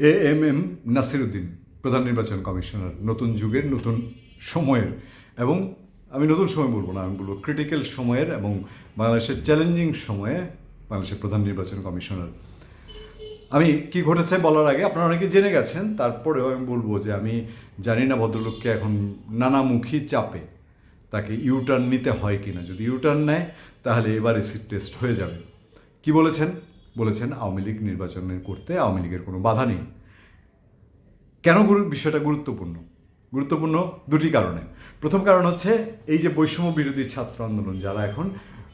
A M M Nasiruddin, প্রধান নির্বাচন commissioner, নতুন যুগের নতুন সময়ের। এবং আমি নতুন সময় বলব না, আমি বলব ক্রিটিক্যাল সময়ের এবং বাংলাদেশের চ্যালেঞ্জিং সময়ে বাংলাদেশের প্রধান নির্বাচন কমিশনার। আমি কি ঘটেছে বলার আগে আপনারা অনেকে জেনে গেছেন, তারপরেও আমি বলব যে আমি জানি না ভদ্রলোককে এখন নানামুখী চাপে তাকে ইউটার্ন নিতে হয় কি না যদি ইউটার্ন নেয়, তাহলে এবার এসিড টেস্ট হয়ে যাবে। কি বলেছেন? বলেছেন আওয়ামী লীগ নির্বাচনে করতে আওয়ামী লীগের কোনো বাধা নেই। কেন বিষয়টা গুরুত্বপূর্ণ? গুরুত্বপূর্ণ দুটি কারণে। প্রথম কারণ হচ্ছে, এই যে বৈষম্য বিরোধী ছাত্র আন্দোলন যারা এখন,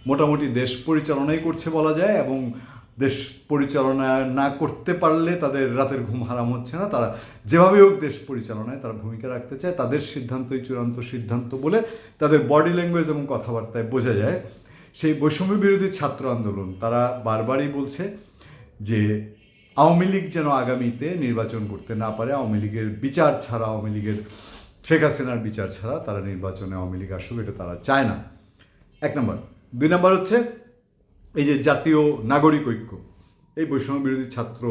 মোটামুটি দেশ পরিচালনাই করছে বলা যায় এবং দেশ পরিচালনা না করতে পারলে তাদের রাতের ঘুম হারাম হচ্ছে না। তারা যেভাবে হোক দেশ পরিচালনায় তারা ভূমিকা রাখতে চায়। তাদের সিদ্ধান্তই চূড়ান্ত সিদ্ধান্ত বলে তাদের বডি ল্যাঙ্গুয়েজ এবং কথাবার্তায় বোঝা যায়। সেই বৈষম্য বিরোধী ছাত্র আন্দোলন, তারা বারবারই বলছে যে আওয়ামী লীগ যেন আগামীতে নির্বাচন করতে না পারে, আওয়ামী লীগের বিচার ছাড়া, আওয়ামী লীগের শেখ হাসিনার বিচার ছাড়া তারা নির্বাচনে আওয়ামী লীগ আসুক, এটা তারা চায় না। এক নম্বর। দুই নম্বর হচ্ছে এই যে জাতীয় নাগরিক ঐক্য। এই বৈষম্য বিরোধী ছাত্র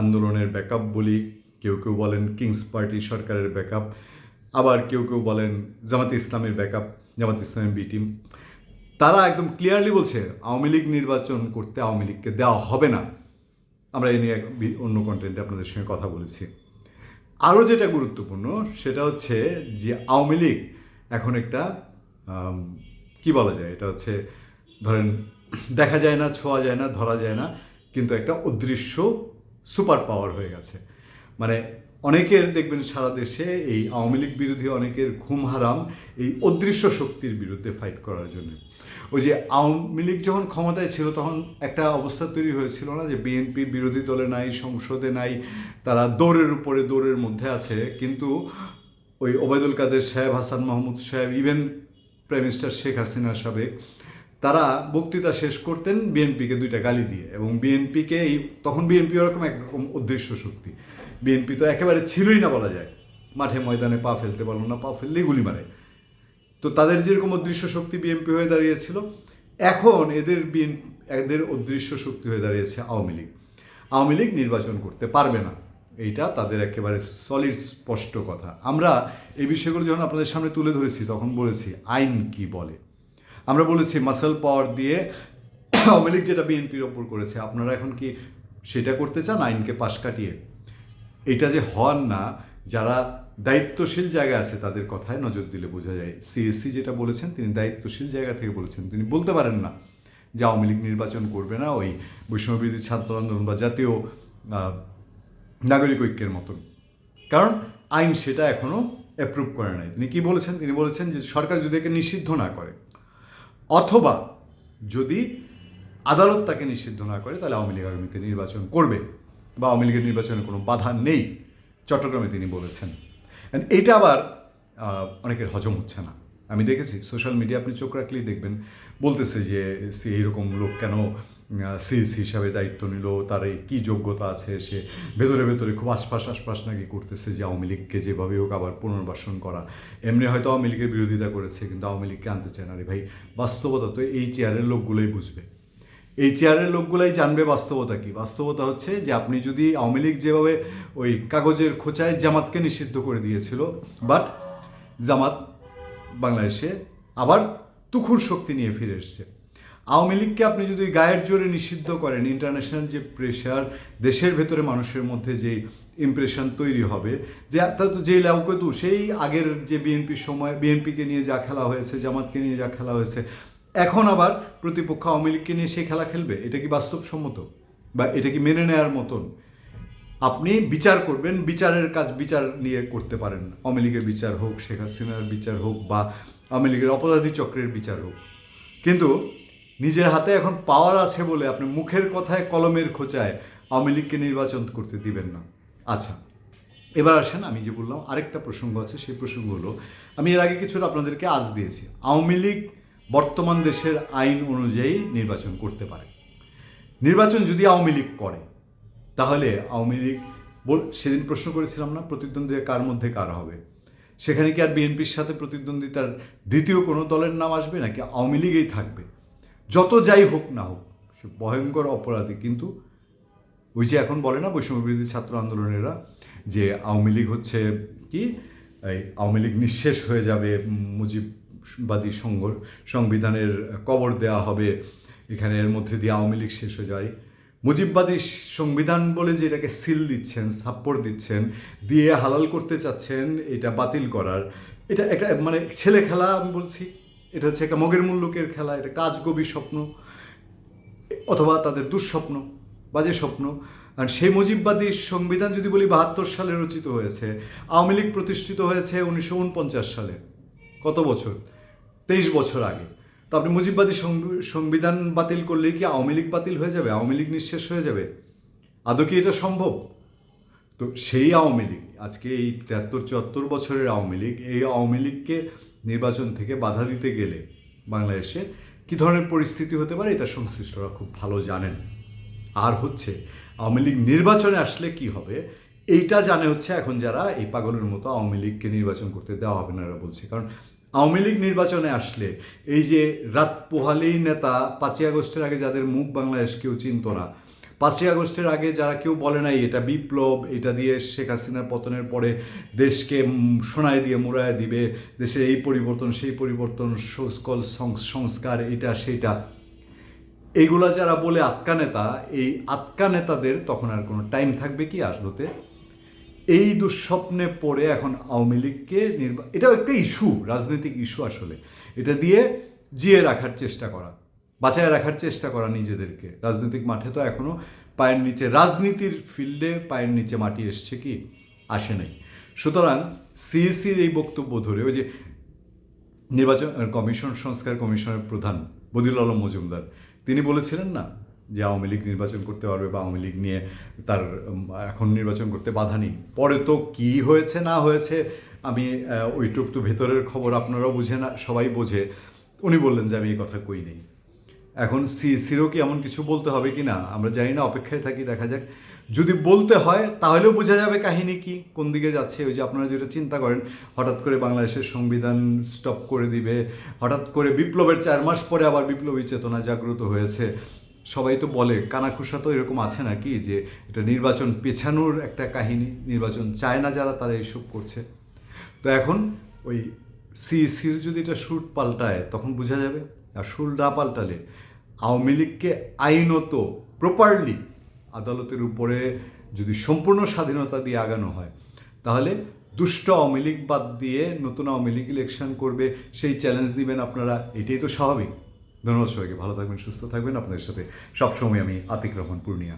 আন্দোলনের ব্যাকআপ বলি কেউ কেউ বলেন কিংস পার্টি সরকারের ব্যাকআপ, আবার কেউ কেউ বলেন জামাতে ইসলামের ব্যাকআপ, জামাত ইসলামের বি টিম তারা একদম ক্লিয়ারলি বলছে, আওয়ামী লীগ নির্বাচন করতে আওয়ামী লীগকে দেওয়া হবে না। আমরা এই নিয়ে অন্য কন্টেন্টে আপনাদের সঙ্গে কথা বলেছি। আরও যেটা গুরুত্বপূর্ণ, সেটা হচ্ছে যে আওয়ামী লীগ এখন একটা কি বলা যায়? এটা হচ্ছে, ধরেন, দেখা যায় না, ছোঁয়া যায় না, ধরা যায় না, কিন্তু একটা অদৃশ্য সুপার পাওয়ার হয়ে গেছে। মানে অনেকের দেখবেন সারা দেশে এই আওয়ামী লীগ বিরোধী অনেকের ঘুম হারাম এই অদৃশ্য শক্তির বিরুদ্ধে ফাইট করার জন্য। ওই যে আওয়ামী লীগ যখন ক্ষমতায় ছিল তখন একটা অবস্থা তৈরি হয়েছিল না যে বিএনপি বিরোধী দলে নাই, সংসদে নাই, তারা দৌড়ের উপরে দৌড়ের মধ্যে আছে। কিন্তু ওই ওবায়দুল কাদের সাহেব, হাসান মাহমুদ সাহেব even prime minister Sheikh Hasina সাহেব, তারা বক্তৃতা শেষ করতেন বিএনপিকে দুইটা গালি দিয়ে। এবং বিএনপিকে এই তখন বিএনপি ওরকম একরকম অদৃশ্য শক্তি। বিএনপি তো একেবারে ছিলই না বলা যায়। মাঠে ময়দানে পা ফেলতে পারল না, পা ফেললেই গুলি মারে। তো তাদের যেরকম অদৃশ্য শক্তি বিএনপি হয়ে দাঁড়িয়েছিল, এখন এদের বিএন, এদের অদৃশ্য শক্তি হয়ে দাঁড়িয়েছে আওয়ামী লীগ। আওয়ামী লীগ নির্বাচন করতে পারবে না। এইটা তাদের একেবারে সলিড স্পষ্ট কথা। আমরা এই বিষয়গুলো যখন আপনাদের সামনে তুলে ধরেছি, তখন বলেছি, আইন কি বলে? আমরা বলেছি মাসেল পাওয়ার দিয়ে আওয়ামী লীগ যেটা বিএনপির ওপর করেছে, আপনারা এখন কি সেটা করতে চান আইনকে পাশ কাটিয়ে? এটা যে হন না, যারা দায়িত্বশীল জায়গা আছে তাদের কথায় নজর দিলে বোঝা যায়। সিএসসি যেটা বলেছেন, তিনি দায়িত্বশীল জায়গা থেকে বলেছেন। তিনি বলতে পারেন না যে আওয়ামী লীগ নির্বাচন করবে না ওই বৈষম্যবিরোধী ছাত্র আন্দোলন বা জাতীয় নাগরিক ঐক্যের মতন। কারণ আইন সেটা এখনও অ্যাপ্রুভ করে নাই। তিনি কি বলেছেন? তিনি বলেছেন যে সরকার যদি একে নিষিদ্ধ না করে, অথবা যদি আদালত তাকে নিষিদ্ধ না করে, তাহলে আওয়ামী লীগ আগামীতে নির্বাচন করবে। বা আওয়ামী লীগের নির্বাচনে কোনো বাধা নেই, চট্টগ্রামে তিনি বলেছেন। এইটা আবার অনেকের হজম হচ্ছে না। আমি দেখেছি, সোশ্যাল মিডিয়া আপনি চোখ রাখলেই দেখবেন, বলতেছে যে সে এইরকম লোক কেন সিএসি হিসাবে দায়িত্ব নিল, তার এই কী যোগ্যতা আছে, সে ভেতরে ভেতরে খুব আশপাশ আশপাশ নাকি করতেছে যে আওয়ামী লীগকে যেভাবে হোক আবার পুনর্বাসন করা। এমনি হয়তো আওয়ামী লীগের বিরোধিতা করেছে, কিন্তু আওয়ামী লীগকে আনতে চায় না। রে ভাই, বাস্তবতা তো এই চেয়ারের লোকগুলোই বুঝবে। এই চেয়ারের লোকগুলাই জানবে বাস্তবতা কি? বাস্তবতা হচ্ছে যে আপনি যদি আওয়ামী লীগ যেভাবে ওই কাগজের খোঁচায় জামাতকে নিষিদ্ধ করে দিয়েছিল বাট জামাত বাংলাদেশে আবার তুখুর শক্তি নিয়ে ফিরে এসছে। আওয়ামী লীগকে আপনি যদি গায়ের জোরে নিষিদ্ধ করেন ইন্টারন্যাশনাল যে প্রেশার দেশের ভেতরে মানুষের মধ্যে যে ইমপ্রেশন তৈরি হবে, যে তা তো যে লাউকেতু, সেই আগের যে বিএনপির সময় বিএনপিকে নিয়ে যা খেলা হয়েছে, জামাতকে নিয়ে যা খেলা হয়েছে এখন আবার প্রতিপক্ষ আওয়ামী লীগকে নিয়ে সে খেলা খেলবে? এটা কি বাস্তবসম্মত? বা এটা কি মেনে নেওয়ার মতন? আপনি বিচার করবেন, বিচারের কাজ বিচার নিয়ে করতে পারেন। আওয়ামী লীগের বিচার হোক, শেখ হাসিনার বিচার হোক, বা আওয়ামী লীগের অপরাধী চক্রের বিচার হোক। কিন্তু নিজের হাতে এখন পাওয়ার আছে বলে আপনি মুখের কথায়, কলমের খোঁচায় আওয়ামী লীগকে নির্বাচন করতে দিবেন না। আচ্ছা এবার আসেন, আমি যে বললাম আরেকটা প্রসঙ্গ আছে, সেই প্রসঙ্গ হলো, আমি এর আগে কিছুটা আপনাদেরকে আজ দিয়েছি। আওয়ামী লীগ বর্তমান দেশের আইন অনুযায়ী নির্বাচন করতে পারে। নির্বাচন যদি আওয়ামী লীগ করে, তাহলে আওয়ামী লীগ সেদিন প্রশ্ন করেছিলাম না, প্রতিদ্বন্দ্বিতা কার মধ্যে কার হবে? সেখানে কি আর বিএনপির সাথে প্রতিদ্বন্দ্বিতার দ্বিতীয় কোনো দলের নাম আসবে, নাকি আওয়ামী লীগেই থাকবে? যত যাই হোক না হোক, সে ভয়ঙ্কর অপরাধী, কিন্তু ওই যে এখন বলে না বৈষম্য বিরোধী ছাত্র আন্দোলনেরা, যে আওয়ামী লীগ হচ্ছে কি, এই আওয়ামী লীগ নিঃশেষ হয়ে যাবে মুজিববাদী সংঘ সংবিধানের কবর দেওয়া হবে। এখানে এর মধ্যে দিয়ে আওয়ামী লীগ শেষ হয়ে যায়। মুজিববাদী সংবিধান বলে যে এটাকে সিল দিচ্ছেন সাপ্পোর্ট দিচ্ছেন, দিয়ে হালাল করতে চাচ্ছেন, এটা বাতিল করার। এটা একটা মানে ছেলে খেলা আমি বলছি। এটা হচ্ছে একটা মগের মুল্লুকের খেলা, এটা কাজগবি স্বপ্ন, অথবা তাদের দুঃস্বপ্ন, বাজে স্বপ্ন। আর সেই মুজিববাদী সংবিধান যদি বলি বাহাত্তর সালে রচিত হয়েছে, আওয়ামী লীগ প্রতিষ্ঠিত হয়েছে উনিশশো উনপঞ্চাশ সালে। কত বছর? তেইশ বছর আগে। তো আপনি মুজিববাদী সংবি- সংবিধান বাতিল করলে কি আওয়ামী লীগ বাতিল হয়ে যাবে? আওয়ামী লীগ নিঃশেষ হয়ে যাবে? আদৌ কি এটা সম্ভব? তো সেই আওয়ামী লীগ, আজকে এই তেহাত্তর, চুয়াত্তর বছরের আওয়ামী লীগ, এই আওয়ামী লীগকে নির্বাচন থেকে বাধা দিতে গেলে বাংলাদেশে কী ধরনের পরিস্থিতি হতে পারে? এটা সংশ্লিষ্টরা খুব ভালো জানেন। আর হচ্ছে, আওয়ামী লীগ নির্বাচনে আসলে কি হবে? এইটা জানে হচ্ছে এখন যারা এই পাগলের মতো আওয়ামী লীগকে নির্বাচন করতে দেওয়া হবে না এরা বলছে। কারণ আওয়ামী লীগ নির্বাচনে আসলে এই যে রাত পোহালেই নেতা পাঁচই আগস্টের আগে যাদের মুখ বাংলাদেশ কেউ চিনত না, পাঁচই আগস্টের আগে যারা কেউ বলে নাই এটা বিপ্লব, এটা দিয়ে শেখ হাসিনার পতনের পরে দেশকে সোনায় দিয়ে মুড়ায় দিবে দেশের এই পরিবর্তন, সেই পরিবর্তন, সংস্কল সং- সংস্কার, এটা, সেটা। এইগুলা যারা বলে আটকা নেতা, এই আটকা নেতাদের তখন আর কোনো টাইম থাকবে কি আসতে এই দুঃস্বপ্নে পড়ে এখন আওয়ামী লীগকে নির্বা এটাও একটা ইস্যু, রাজনৈতিক ইস্যু আসলে। এটা দিয়ে জিয়ে রাখার চেষ্টা করা, বাঁচায় রাখার চেষ্টা করা নিজেদেরকে। রাজনৈতিক মাঠে তো এখনও পায়ের নিচে, রাজনীতির ফিল্ডে পায়ের নিচে মাটি এসছে কি? আসে নাই। সুতরাং সিএসির এই বক্তব্য ধরে ওই যে নির্বাচন, কমিশন, সংস্কার কমিশনের প্রধান বদিউল আলম মজুমদার, তিনি বলেছিলেন না যে আওয়ামী লীগ নির্বাচন করতে পারবে বা আওয়ামী লীগ নিয়ে তার এখন নির্বাচন করতে বাধা নেই। পরে তো কি হয়েছে, না হয়েছে, আমি ওইটুক তো ভেতরের খবর আপনারাও বুঝে না, সবাই বোঝে। উনি বললেন যে আমি এই কথা কই নেই। এখন সি, সিরো কি এমন কিছু বলতে হবে কি না? আমরা জানি না, অপেক্ষায় থাকি, দেখা যাক। যদি বলতে হয়, তাহলেও বোঝা যাবে কাহিনী কি, কোন দিকে যাচ্ছে। ওই যে আপনারা যেটা চিন্তা করেন, হঠাৎ করে বাংলাদেশের সংবিধান স্টপ করে দিবে, হঠাৎ করে বিপ্লবের চার মাস পরে আবার বিপ্লবী চেতনা জাগ্রত হয়েছে। সবাই তো বলে কানাখুসা তো এরকম আছে নাকি যে এটা নির্বাচন পেছানোর একটা কাহিনী, নির্বাচন চায় না যারা, তারা এইসব করছে। তো এখন ওই সি সির যদি এটা সুর পাল্টায়, তখন বোঝা যাবে। আর সুর না পাল্টালে আওয়ামী লীগকে আইনত প্রপারলি আদালতের উপরে যদি সম্পূর্ণ স্বাধীনতা দিয়ে আগানো হয়, তাহলে দুষ্ট আওয়ামী লীগ বাদ দিয়ে নতুন আওয়ামী লীগ ইলেকশন করবে, সেই চ্যালেঞ্জ দিবেন আপনারা, এটাই তো স্বাভাবিক। ধন্যবাদ সবাইকে ভালো থাকবেন সুস্থ থাকবেন। আপনাদের সাথে সবসময় আমি আতিক রহমান পূর্ণিয়া।